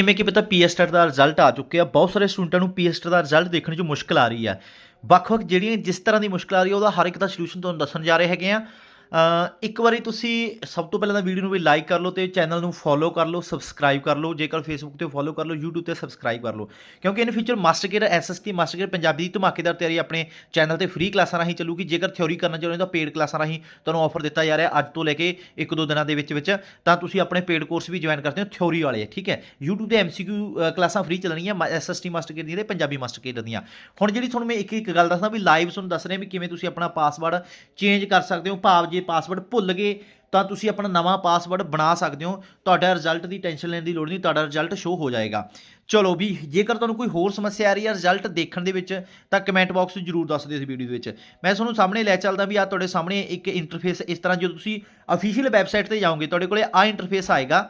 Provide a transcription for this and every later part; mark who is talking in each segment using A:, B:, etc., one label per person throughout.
A: ਜਿਵੇਂ ਕਿ ਪਤਾ ਪੀਐਸਟਰ ਦਾ ਰਿਜ਼ਲਟ ਆ ਚੁੱਕਿਆ। ਬਹੁਤ ਸਾਰੇ ਸਟੂਡੈਂਟਾਂ ਨੂੰ ਪੀਐਸਟਰ ਦਾ ਰਿਜ਼ਲਟ ਦੇਖਣ 'ਚ ਮੁਸ਼ਕਲ ਆ ਰਹੀ ਆ। ਵੱਖ-ਵੱਖ ਜਿਹੜੀਆਂ ਜਿਸ ਤਰ੍ਹਾਂ ਦੀ ਮੁਸ਼ਕਲ ਆ ਰਹੀ ਆ, ਉਹਦਾ ਹਰ ਇੱਕ ਦਾ ਸੋਲੂਸ਼ਨ ਤੁਹਾਨੂੰ ਦੱਸਣ ਜਾ ਰਹੇ ਹੈਗੇ ਆ। ਇੱਕ ਵਾਰੀ ਤੁਸੀਂ ਸਭ ਤੋਂ ਪਹਿਲਾਂ ਤਾਂ ਵੀਡੀਓ ਨੂੰ ਵੀ ਲਾਈਕ ਕਰ ਲਓ ਤੇ ਚੈਨਲ ਨੂੰ ਫੋਲੋ ਕਰ ਲਓ ਸਬਸਕ੍ਰਾਈਬ ਕਰ ਲਓ, ਜੇਕਰ ਫੇਸਬੁੱਕ ਤੇ ਫੋਲੋ ਕਰ ਲਓ, YouTube ਤੇ ਸਬਸਕ੍ਰਾਈਬ ਕਰ ਲਓ। ਕਿਉਂਕਿ in future master care SST master care Punjabi ਦੀ ਧਮਾਕੇਦਾਰ ਤਿਆਰੀ ਆਪਣੇ ਚੈਨਲ ਤੇ ਫ੍ਰੀ ਕਲਾਸਾਂ ਰਾਹੀਂ ਚੱਲੂਗੀ। ਜੇਕਰ ਥਿਉਰੀ ਕਰਨਾ ਚਾਹੁੰਦੇ ਹੋ ਤਾਂ ਪੇਡ ਕਲਾਸਾਂ ਰਾਹੀਂ ਤੁਹਾਨੂੰ ਆਫਰ ਦਿੱਤਾ ਜਾ ਰਿਹਾ ਅੱਜ ਤੋਂ ਲੈ ਕੇ ਇੱਕ ਦੋ ਦਿਨਾਂ ਦੇ ਵਿੱਚ ਵਿੱਚ। ਤਾਂ ਤੁਸੀਂ ਆਪਣੇ ਪੇਡ ਕੋਰਸ ਵੀ ਜੁਆਇਨ ਕਰਦੇ ਹੋ ਥਿਉਰੀ ਵਾਲੇ, ਠੀਕ ਹੈ? YouTube ਤੇ MCQ ਕਲਾਸਾਂ ਫ੍ਰੀ ਚੱਲਣਗੀਆਂ ਐਸਐਸਟੀ ਮਾਸਟਰ ਕੇਅਰ ਦੀਆਂ ਤੇ ਪੰਜਾਬੀ ਮਾਸਟਰ ਕੇਅਰ ਦੀਆਂ। ਹੁਣ ਜਿਹੜੀ ਤੁਹਾਨੂੰ ਮੈਂ ਇੱਕ ਇੱਕ ਗੱਲ ਦੱਸਦਾ ਵੀ ਲਾਈਵ ਤੁਹਾਨੂੰ ਦੱਸ ਰਿਹਾ ਵੀ ਕਿਵੇਂ ਤੁਸੀਂ ਆਪਣਾ ਪਾਸਵਰਡ ਚੇਂਜ ਕਰ ਸਕਦੇ ਹੋ। ਭਾਵ ਜੇ ਪਾਸਵਰਡ ਭੁੱਲ ਗਏ, ਤਾਂ ਤੁਸੀਂ ਆਪਣਾ ਨਵਾਂ ਪਾਸਵਰਡ ਬਣਾ ਸਕਦੇ ਹੋ। ਤੁਹਾਡਾ ਰਿਜ਼ਲਟ ਦੀ ਟੈਨਸ਼ਨ ਲੈਣ ਦੀ ਲੋੜ ਨਹੀਂ, ਤੁਹਾਡਾ ਰਿਜ਼ਲਟ ਸ਼ੋ ਹੋ ਜਾਏਗਾ। ਚਲੋ ਵੀ, ਜੇਕਰ ਤੁਹਾਨੂੰ ਕੋਈ ਹੋਰ ਸਮੱਸਿਆ ਆ ਰਹੀ ਹੈ ਰਿਜ਼ਲਟ ਦੇਖਣ ਦੇ ਵਿੱਚ, ਤਾਂ ਕਮੈਂਟ ਬਾਕਸ ਵਿੱਚ ਜਰੂਰ ਦੱਸ ਦਿਓ ਇਸ ਵੀਡੀਓ ਦੇ ਵਿੱਚ। ਮੈਂ ਤੁਹਾਨੂੰ ਸਾਹਮਣੇ ਲੈ ਚੱਲਦਾ ਵੀ ਆ ਤੁਹਾਡੇ ਸਾਹਮਣੇ ਇੱਕ ਇੰਟਰਫੇਸ ਇਸ ਤਰ੍ਹਾਂ ਜਦੋਂ ਤੁਸੀਂ ਅਫੀਸ਼ੀਅਲ ਵੈਬਸਾਈਟ ਤੇ ਜਾਓਗੇ, ਤੁਹਾਡੇ ਕੋਲੇ ਆ ਇੰਟਰਫੇਸ ਆਏਗਾ।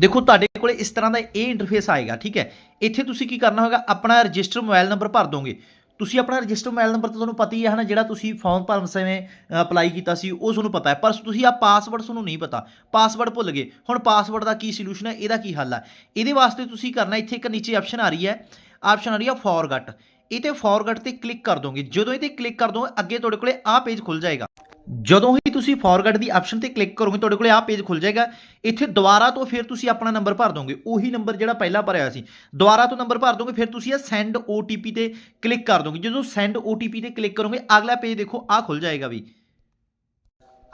A: ਦੇਖੋ, ਤੁਹਾਡੇ ਕੋਲੇ ਇਸ ਤਰ੍ਹਾਂ ਦਾ ਇਹ ਇੰਟਰਫੇਸ ਆਏਗਾ, ਠੀਕ ਹੈ? ਇੱਥੇ ਤੁਸੀਂ ਕੀ ਕਰਨਾ ਹੋਗਾ ਆਪਣਾ ਰਜਿਸਟਰ ਮੋਬਾਈਲ ਨੰਬਰ ਭਰ ਦੋਗੇ। ਤੁਸੀਂ ਆਪਣਾ ਰਜਿਸਟਰ ਮੋਬਾਈਲ ਨੰਬਰ ਤਾਂ ਤੁਹਾਨੂੰ ਪਤਾ ਹੀ ਹੈ ਹਨਾ, ਜਿਹੜਾ ਤੁਸੀਂ ਫਾਰਮ ਭਰਨ ਸਮੇਂ ਅਪਲਾਈ ਕੀਤਾ ਸੀ, ਉਹ ਤੁਹਾਨੂੰ ਪਤਾ ਹੈ। ਪਰ ਤੁਸੀਂ ਆ ਪਾਸਵਰਡ ਤੁਹਾਨੂੰ ਨਹੀਂ ਪਤਾ। ਪਾਸਵਰਡ ਭੁੱਲ ਗਏ। ਹੁਣ ਪਾਸਵਰਡ ਦਾ ਕੀ ਸੋਲੂਸ਼ਨ ਹੈ, ਇਹਦਾ ਕੀ ਹੱਲ ਹੈ? ਇਹਦੇ ਵਾਸਤੇ ਤੁਸੀਂ ਕਰਨਾ, ਇੱਥੇ ਇੱਕ ਨੀਚੇ ਆਪਸ਼ਨ ਆ ਰਹੀ ਹੈ। ਆਪਸ਼ਨ ਆ ਰਹੀ ਹੈ ਫੋਰਗਟ ਇਹ ਤੇ ਫੋਰਗਟ ਤੇ ਕਲਿੱਕ ਕਰ ਦੋਗੇ। ਜਦੋਂ ਇਹ ਤੇ ਕਲਿੱਕ ਕਰ ਦੋਗੇ, ਅੱਗੇ ਤੁਹਾਡੇ ਕੋਲੇ ਆਹ ਪੇਜ ਖੁੱਲ ਜਾਏਗਾ। ਜਦੋਂ ਹੀ ਤੁਸੀਂ ਫੋਰਗਟ ਦੀ ਆਪਸ਼ਨ ਤੇ ਕਲਿੱਕ ਕਰੋਗੇ, ਤੁਹਾਡੇ ਕੋਲੇ ਆਹ ਪੇਜ ਖੁੱਲ ਜਾਏਗਾ। ਇੱਥੇ ਦੁਬਾਰਾ ਤੋਂ ਫਿਰ ਤੁਸੀਂ ਆਪਣਾ ਨੰਬਰ ਭਰ ਦੋਗੇ। ਉਹੀ ਨੰਬਰ ਜਿਹੜਾ ਪਹਿਲਾਂ ਭਰਿਆ ਸੀ। ਦੁਬਾਰਾ ਤੋਂ ਨੰਬਰ ਭਰ ਦੋਗੇ, ਫਿਰ ਤੁਸੀਂ ਇਹ ਸੈਂਡ OTP ਤੇ ਕਲਿੱਕ ਕਰ ਦੋਗੇ। ਜਦੋਂ ਸੈਂਡ OTP ਤੇ ਕਲਿੱਕ ਕਰੋਗੇ, ਅਗਲਾ ਪੇਜ ਦੇਖੋ, ਆਹ ਖੁੱਲ ਜਾਏਗਾ ਵੀ।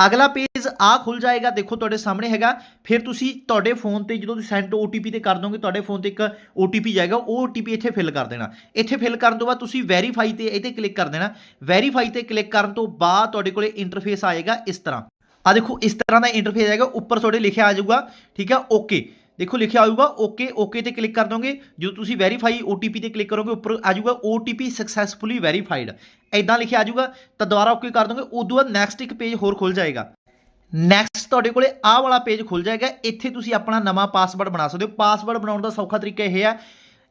A: ਅਗਲਾ ਪੇਜ ਆ ਖੁੱਲ ਜਾਏਗਾ, ਦੇਖੋ ਤੁਹਾਡੇ ਸਾਹਮਣੇ ਹੈਗਾ। ਫਿਰ ਤੁਸੀਂ ਤੁਹਾਡੇ ਫੋਨ ਤੇ ਜਦੋਂ ਤੁਸੀਂ ਸੈਂਡ OTP ਤੇ ਕਰ ਦੋਗੇ, ਤੁਹਾਡੇ ਫੋਨ ਤੇ ਇੱਕ OTP ਜਾਏਗਾ, ਉਹ OTP ਇੱਥੇ ਫਿਲ ਕਰ ਦੇਣਾ। ਇੱਥੇ ਫਿਲ ਕਰਨ ਤੋਂ ਬਾਅਦ ਤੁਸੀਂ ਵੈਰੀਫਾਈ ਤੇ ਇਹ ਤੇ ਕਲਿੱਕ ਕਰ ਦੇਣਾ। ਵੈਰੀਫਾਈ ਤੇ ਕਲਿੱਕ ਕਰਨ ਤੋਂ ਬਾਅਦ ਤੁਹਾਡੇ ਕੋਲੇ ਇੰਟਰਫੇਸ ਆਏਗਾ ਇਸ ਤਰ੍ਹਾਂ। ਆ ਦੇਖੋ, ਇਸ ਤਰ੍ਹਾਂ ਦਾ ਇੰਟਰਫੇਸ ਆਏਗਾ ਉੱਪਰ ਤੁਹਾਡੇ ਲਿਖਿਆ ਆ ਜਾਊਗਾ, ਠੀਕ ਹੈ ਓਕੇ ਦੇਖੋ, ਲਿਖਿਆ ਆਊਗਾ ਓਕੇ ਓਕੇ ਤੇ ਕਲਿੱਕ ਕਰ ਦੋਗੇ। ਜਦੋਂ ਤੁਸੀਂ ਵੈਰੀਫਾਈ OTP ਤੇ ਕਲਿੱਕ ਕਰੋਗੇ, ਉੱਪਰ ਆ ਜਾਊਗਾ OTP ਸਕਸੈਸਫੁਲੀ ਵੈਰੀਫਾਈਡ ਐਦਾਂ ਲਿਖਿਆ ਆ ਜਾਊਗਾ, ਤਾਂ ਦੁਬਾਰਾ ਓਕੇ ਕਰ ਦੋਗੇ, ਉਦੋਂ ਬਾਅਦ ਨੈਕਸਟ ਇੱਕ ਪੇਜ ਹੋਰ ਖੁੱਲ ਜਾਏਗਾ। ਨੈਕਸਟ ਤੁਹਾਡੇ ਕੋਲੇ ਆਹ ਵਾਲਾ ਪੇਜ ਖੁੱਲ ਜਾਏਗਾ। ਇੱਥੇ ਤੁਸੀਂ ਆਪਣਾ ਨਵਾਂ ਪਾਸਵਰਡ ਬਣਾ ਸਕਦੇ ਹੋ। ਪਾਸਵਰਡ ਬਣਾਉਣ ਦਾ ਸੌਖਾ ਤਰੀਕਾ ਇਹ ਹੈ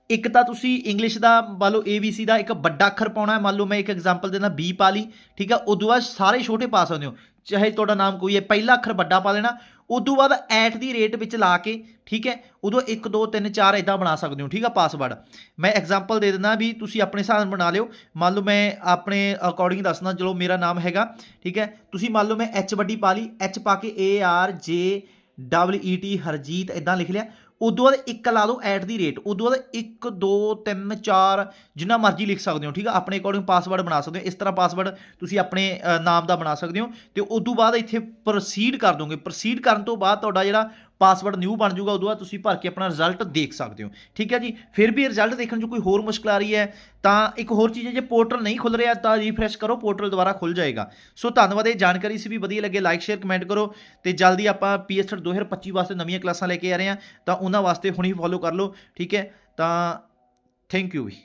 A: ਇੱਕ ਤਾਂ ਤੁਸੀਂ ਇੰਗਲਿਸ਼ ਦਾ, ਮੰਨ ਲਓ ABC ਦਾ ਇੱਕ ਵੱਡਾ ਅੱਖਰ ਪਾਉਣਾ ਹੈ। ਮੰਨ ਲਓ ਮੈਂ ਇੱਕ ਐਗਜ਼ਾਮਪਲ ਦੇਣਾ B ਪਾ ਲਈ, ਠੀਕ ਹੈ ਉਦੋਂ ਬਾਅਦ ਸਾਰੇ ਛੋਟੇ ਪਾ ਸਕਦੇ ਹੋ। ਚਾਹੇ ਤੁਹਾਡਾ ਨਾਮ ਕੋਈ ਹੈ, ਪਹਿਲਾ ਅੱਖਰ ਵੱਡਾ ਪਾ ਦੇਣਾ ਉਦੋਂ ਬਾਅਦ ਐਟ ਦੀ ਰੇਟ ਵਿੱਚ ਲਾ ਕੇ, ਠੀਕ ਹੈ? ਉਦੋਂ 1 2 3 4 ਇਦਾਂ ਬਣਾ ਸਕਦੇ ਹੋ, ਠੀਕ ਆ ਪਾਸਵਰਡ ਮੈਂ ਐਗਜ਼ਾਮਪਲ ਦੇ ਦਿੰਦਾ ਵੀ ਤੁਸੀਂ ਆਪਣੇ ਹਿਸਾਬ ਨਾਲ ਬਣਾ ਲਿਓ। ਮੰਨ ਲਓ ਮੈਂ ਆਪਣੇ ਅਕੋਰਡਿੰਗ ਦੱਸਣਾ ਚਲੋ ਮੇਰਾ ਨਾਮ ਹੈਗਾ, ਠੀਕ ਹੈ? ਤੁਸੀਂ ਮੰਨ ਲਓ ਮੈਂ ਐਚ ਵੱਡੀ ਪਾ ਲਈ ਐਚ ਪਾ ਕੇ A R J double E T Harjeet ਇਦਾਂ ਲਿਖ ਲਿਆ। ਉਦੋਂ ਬਾਅਦ ਇੱਕ ਲਾ ਦਿਓ ਐਟ ਦੀ ਰੇਟ ਉਦੋਂ ਬਾਅਦ 1 2 3 4 ਜਿੰਨਾ ਮਰਜ਼ੀ ਲਿਖ ਸਕਦੇ ਹੋ, ਠੀਕ ਆ? ਆਪਣੇ ਅਕੋਰਡਿੰਗ ਪਾਸਵਰਡ ਬਣਾ ਸਕਦੇ ਹੋ, ਇਸ ਤਰ੍ਹਾਂ ਪਾਸਵਰਡ ਤੁਸੀਂ ਆਪਣੇ ਨਾਮ ਦਾ ਬਣਾ ਸਕਦੇ ਹੋ ਤੇ ਉਦੋਂ ਬਾਅਦ ਇੱਥੇ ਪ੍ਰੋਸੀਡ ਕਰ ਦੋਗੇ। ਪ੍ਰੋਸੀਡ ਕਰਨ ਤੋਂ ਬਾਅਦ ਤੁਹਾਡਾ ਜਿਹੜਾ ਪਾਸਵਰਡ ਨਿਊ ਬਣ ਜਾਊਗਾ, ਉਦੋਂ ਬਾਅਦ ਤੁਸੀਂ ਭਰ ਕੇ ਆਪਣਾ ਰਿਜ਼ਲਟ ਦੇਖ ਸਕਦੇ ਹੋ। ਠੀਕ ਹੈ ਜੀ? ਫਿਰ ਵੀ ਰਿਜ਼ਲਟ ਦੇਖਣ 'ਚ ਕੋਈ ਹੋਰ ਮੁਸ਼ਕਲ ਆ ਰਹੀ ਹੈ, ਤਾਂ ਇੱਕ ਹੋਰ ਚੀਜ਼ ਹੈ, ਜੇ ਪੋਰਟਲ ਨਹੀਂ ਖੁੱਲ ਰਿਹਾ, ਤਾਂ ਰੀਫਰੈਸ਼ ਕਰੋ ਪੋਰਟਲ ਦੁਬਾਰਾ ਖੁੱਲ ਜਾਏਗਾ। ਸੋ ਧੰਨਵਾਦ, ਇਹ ਜਾਣਕਾਰੀ ਸੀ ਵੀ ਵਧੀਆ ਲੱਗੇ ਲਾਈਕ ਸ਼ੇਅਰ ਕਮੈਂਟ ਕਰੋ ਤੇ ਜਲਦੀ ਆਪਾਂ ਪੀਐਸਟਰ 2025 ਵਾਸਤੇ ਨਵੀਆਂ ਕਲਾਸਾਂ ਲੈ ਕੇ ਆ ਰਹੇ ਹਾਂ, ਤਾਂ ਉਹਨਾਂ ਵਾਸਤੇ ਹੁਣੀ ਫੋਲੋ ਕਰ ਲਓ, ਠੀਕ ਹੈ? ਤਾਂ ਥੈਂਕ ਯੂ ਵੀ।